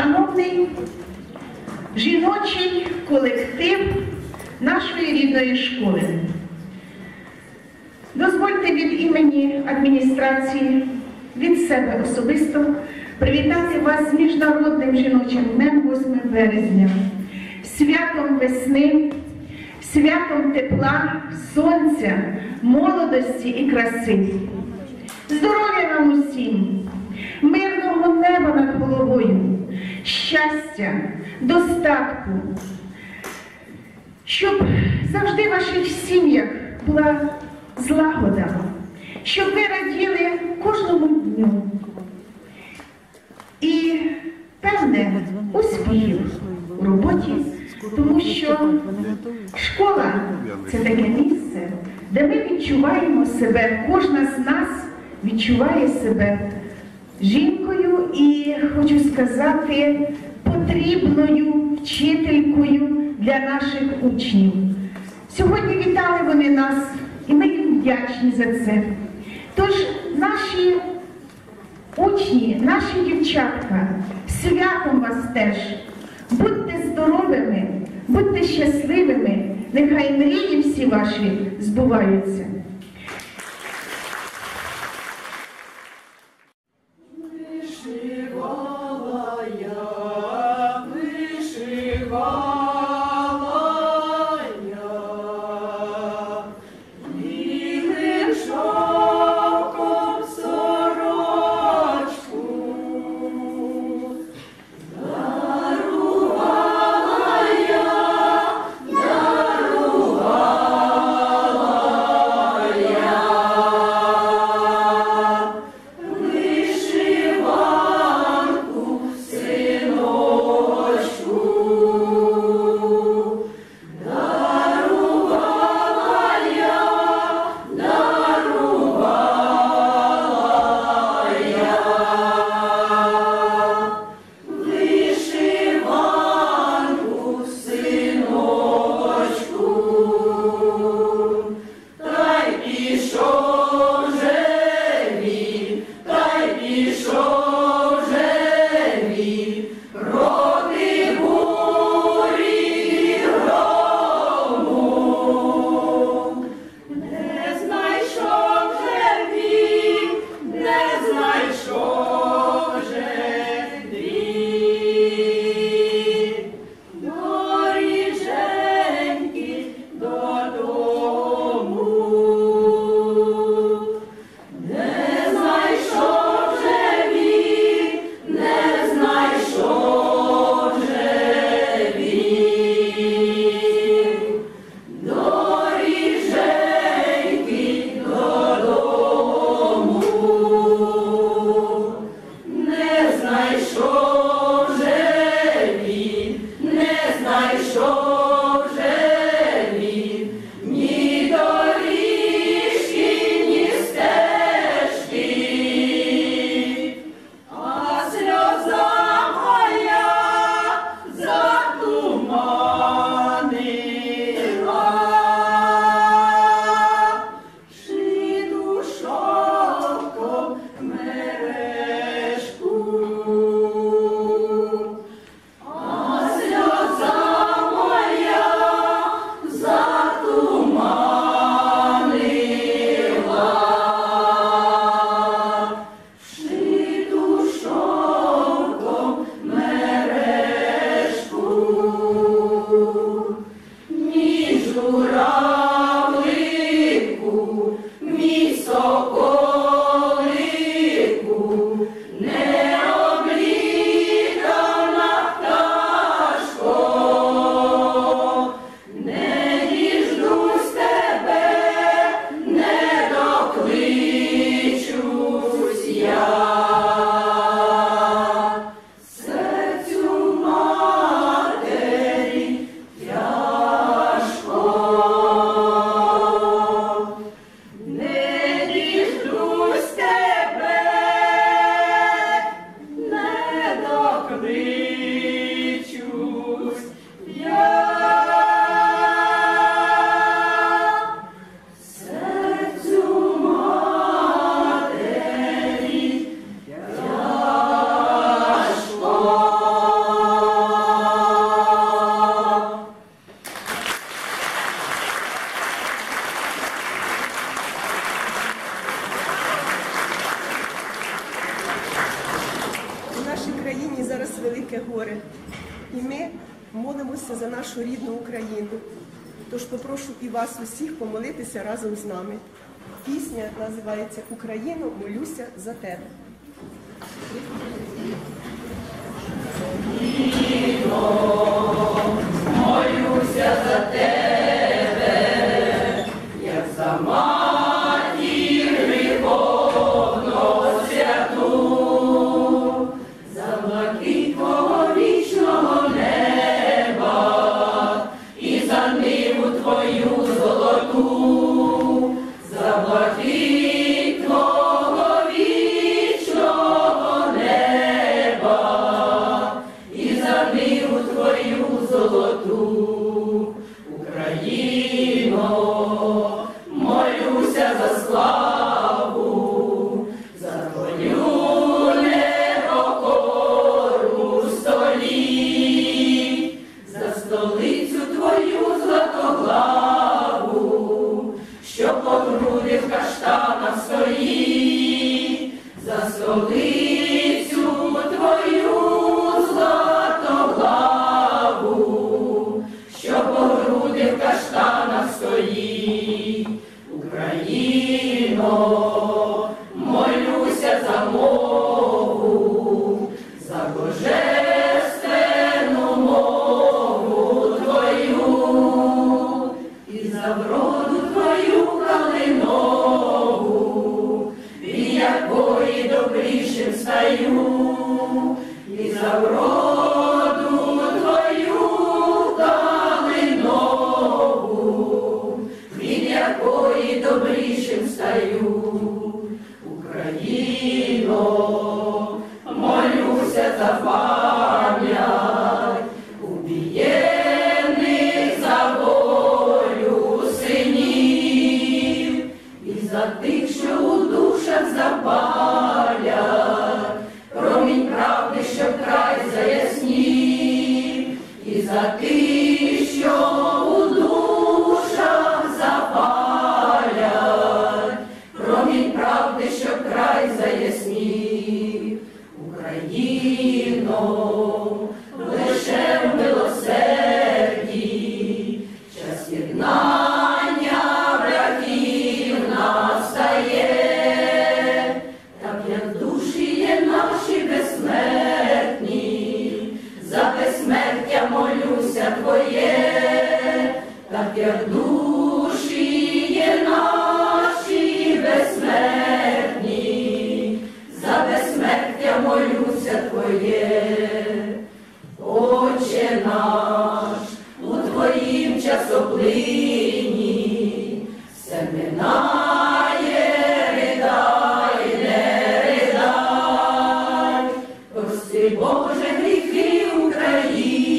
шановний жіночий колектив нашої рідної школи. Дозвольте від імені адміністрації, від себе особисто привітати вас з Міжнародним жіночим днем 8 березня, святом весни, святом тепла, сонця, молодості і краси. Здоров'я нам усім, мирного неба над головою, щастя, достатку, щоб завжди в ваших сім'ях була злагода, щоб ви раділи кожному дню. І певне успіхів у роботі, тому що школа це таке місце, де ми відчуваємо себе, кожна з нас відчуває себе жінкою і хочу сказати, потрібною вчителькою для наших учнів. Сьогодні вітали вони нас, і ми їм вдячні за це. Тож наші учні, наші дівчатка, святом вас теж. Будьте здоровими, будьте щасливими, нехай мрії всі ваші збуваються. 바 велике горе. І ми молимося за нашу рідну Україну. Тож попрошу і вас усіх помолитися разом з нами. Пісня називається Україну молюся за тебе. За ти, що у душах запалять, промінь правди, що край заяснів. Україно, лише милосерді, час як душі наші безсмертні, за безсмертя молюся Твоє. Отче наш, у Твоїм часоплині все минає, ридай, не ридай, прости, Боже, гріхи Україні,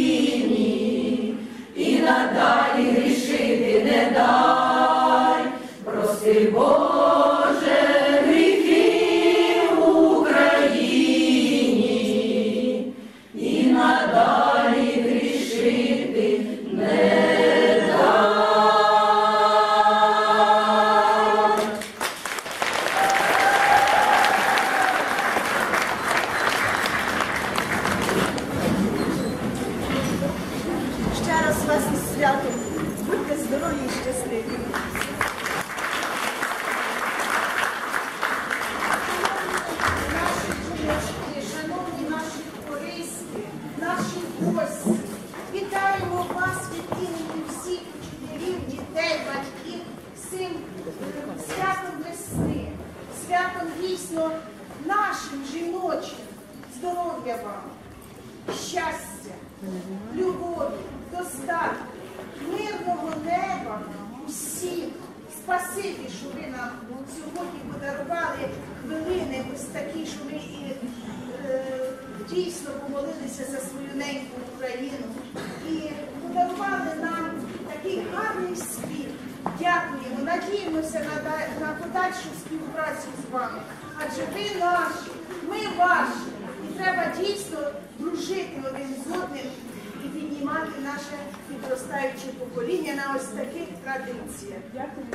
щастя, любові, достатку, мирного неба усім. Спасибі, що ви нам сьогодні подарували хвилини ось такі, що ми і е, дійсно помолилися за свою неньку Україну і подарували нам такий гарний спів. Дякуємо, надіємося на, на подальшу співпрацю з вами. Адже ви наші, ми ваші. Треба дійсно дружити один з одним і піднімати наше підростаюче покоління на ось таких традиціях. Дякую.